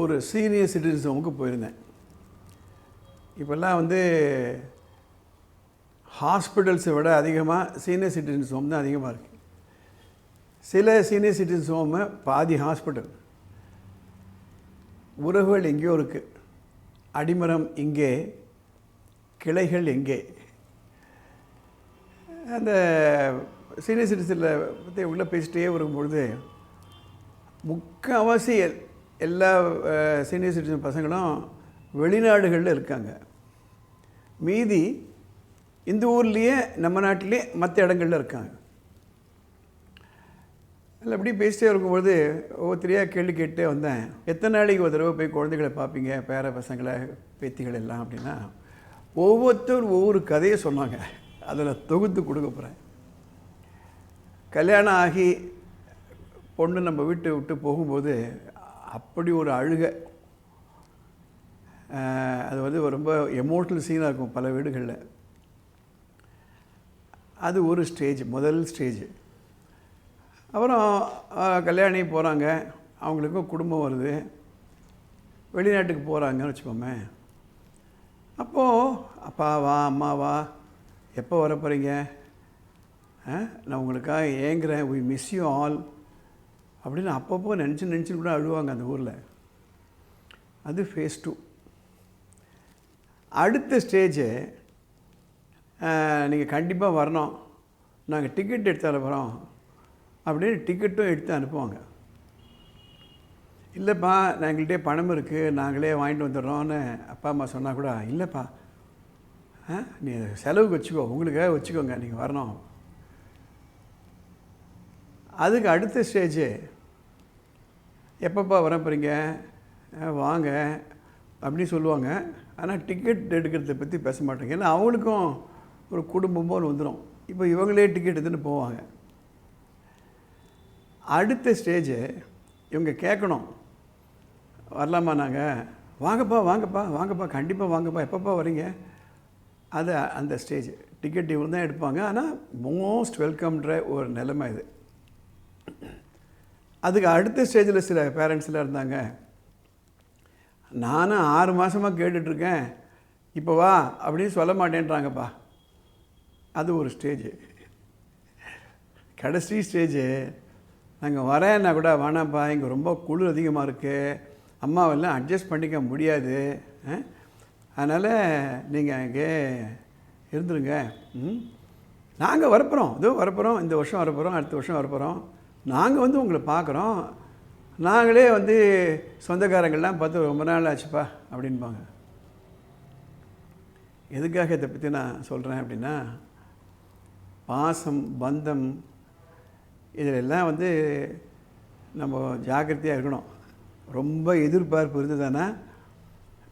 ஒரு senior citizens ஹோமுக்கு போயிருந்தேன். இப்போல்லாம் வந்து ஹாஸ்பிட்டல்ஸை விட அதிகமாக சீனியர் சிட்டிசன்ஸ் ஹோம் தான் அதிகமாக இருக்குது சில சீனியர் சிட்டிசன்ஸ் ஹோமு பாதி ஹாஸ்பிட்டல் உறவுகள் எங்கேயோ இருக்குது அடிமரம் இங்கே கிளைகள் எங்கே. அந்த சீனியர் சிட்டிசனில் பற்றி உள்ளே பேசிட்டே வரும்பொழுது முக்கால்வாசி எல்லா சீனியர் சிட்டிசன் பசங்களும் வெளிநாடுகளில் இருக்காங்க. மீதி இந்த ஊர்லேயே நம்ம நாட்டிலே மற்ற இடங்கள்ல இருக்காங்க. அதில் அப்படி பேசிட்டே இருக்கும்பொழுது ஒவ்வொருத்தரையாக கேள்வி கேட்டே வந்தேன். எத்தனை நாளைக்கு ஒரு தடவை போய் குழந்தைகளை பார்ப்பீங்க பேர பசங்களை பேத்திகள் எல்லாம் அப்படின்னா ஒவ்வொருத்தரும் ஒவ்வொரு கதையை சொன்னாங்க. அதில் தொகுத்து கொடுக்க போகிறேன் கல்யாணம் ஆகி பொண்ணு நம்ம வீட்டை விட்டு போகும்போது அப்படி ஒரு அழுகை. அது வந்து ரொம்ப எமோஷ்னல் சீனாக இருக்கும் பல வீடுகளில். அது ஒரு ஸ்டேஜ் முதல் ஸ்டேஜ் அப்புறம் கல்யாணி போகிறாங்க அவங்களுக்கும் குடும்பம் வருது. வெளிநாட்டுக்கு போகிறாங்கன்னு வச்சுக்கோமே. அப்போது அப்பா வா எப்போ வர போகிறீங்க நான் உங்களுக்காக ஏங்குறேன். வி மிஸ் யூ ஆல் அப்படின்னு அப்பப்போ நினச்சி நினச்சி கூட அழுவாங்க அந்த ஊரில். அது ஃபேஸ் டூ அடுத்த ஸ்டேஜு நீங்கள் கண்டிப்பாக வரணும். நாங்கள் டிக்கெட் எடுத்து அனுப்புகிறோம் அப்படின்னு டிக்கெட்டும் எடுத்து அனுப்புவாங்க. இல்லைப்பா நான் எங்கள்கிட்டே பணம் இருக்குது நாங்களே வாங்கிட்டு வந்துடுறோன்னு அப்பா அம்மா சொன்னால் கூட இல்லைப்பா ஆ நீ செலவுக்கு வச்சுக்கோ. உங்களுக்காக வச்சுக்கோங்க. நீங்கள் வரணும். அதுக்கு அடுத்த ஸ்டேஜு எப்பப்பா வர போகிறீங்க வாங்க. அப்படின்னு சொல்லுவாங்க. ஆனால் டிக்கெட் எடுக்கிறத பற்றி பேச மாட்டாங்க. ஏன்னா அவங்களுக்கும் ஒரு குடும்பம் போல் வந்துடும் இப்போ இவங்களே டிக்கெட் எடுத்துன்னு போவாங்க. அடுத்த ஸ்டேஜு இவங்க கேட்கணும். வரலாமா நாங்கள் வாங்கப்பா வாங்கப்பா வாங்கப்பா கண்டிப்பாக வாங்கப்பா. எப்பப்பா வரீங்க? அது அந்த ஸ்டேஜ் டிக்கெட் இவங்க தான் எடுப்பாங்க. ஆனால் மோஸ்ட் வெல்கம்ன்ற ஒரு நிலைமை இது அதுக்கு அடுத்த ஸ்டேஜில் சில பேரண்ட்ஸ்லாம் இருந்தாங்க. நானும் ஆறு மாதமாக கேட்டுட்ருக்கேன். இப்போ வா அப்படின்னு சொல்ல மாட்டேன்றாங்கப்பா. அது ஒரு ஸ்டேஜு கடைசி ஸ்டேஜு நாங்கள் வரேன்னா கூட வேணாம்ப்பா. இங்கே ரொம்ப குளிர் அதிகமாக இருக்குது அம்மாவெல்லாம் அட்ஜஸ்ட் பண்ணிக்க முடியாது. அதனால் நீங்கள் அங்கே இருந்துருங்க. ம்? நாங்கள் வரப்போகிறோம் இதோ வரப்போகிறோம் இந்த வருஷம் வரப்போகிறோம் அடுத்த வருஷம் வரப்போகிறோம் நாங்கள் வந்து உங்களை பார்க்குறோம். நாங்களே வந்து சொந்தக்காரங்கள்லாம் பார்த்து ரொம்ப நாள் ஆச்சுப்பா அப்படின்பாங்க. எதுக்காக இதை பற்றி நான் சொல்கிறேன் அப்படின்னா பாசம் பந்தம் இதிலெல்லாம் வந்து நம்ம ஜாக்கிரதையாக இருக்கணும். ரொம்ப எதிர்பார்ப்பு இருந்ததுன்னா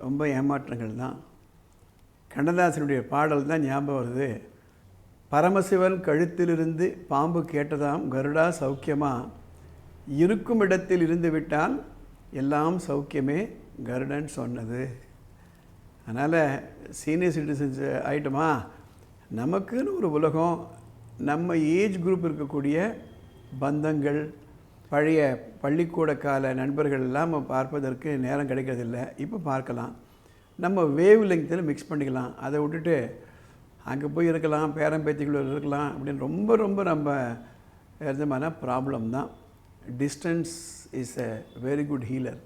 ரொம்ப ஏமாற்றங்கள் தான் கண்ணதாசனுடைய பாடல் தான் ஞாபகம் வருது. பரமசிவன் கழுத்திலிருந்து பாம்பு கேட்டதாம் கருடா சௌக்கியமா? இருக்கும் இடத்தில் இருந்து விட்டால் எல்லாம் சௌக்கியமே கருடன் சொன்னது. அதனால் சீனியர் சிட்டிசன்ஸ் ஆயிட்டுமா? நமக்குன்னு ஒரு உலகம் நம்ம ஏஜ் குரூப் இருக்கக்கூடிய பந்தங்கள் பழைய பள்ளிக்கூட கால நண்பர்கள் எல்லாம் நம்ம பார்ப்பதற்கு நேரம் கிடைக்கிறதில்ல. இப்போ பார்க்கலாம். நம்ம வேவ் லெங்க்த்தில் மிக்ஸ் பண்ணிக்கலாம். அதை விட்டுட்டு அங்கே போய் இருக்கலாம் பேரன் பேத்திக்குள்ள இருக்கலாம் அப்படின்னு ரொம்ப ரொம்ப நம்ம இருந்தமான ப்ராப்ளம் தான். Distance is a very good healer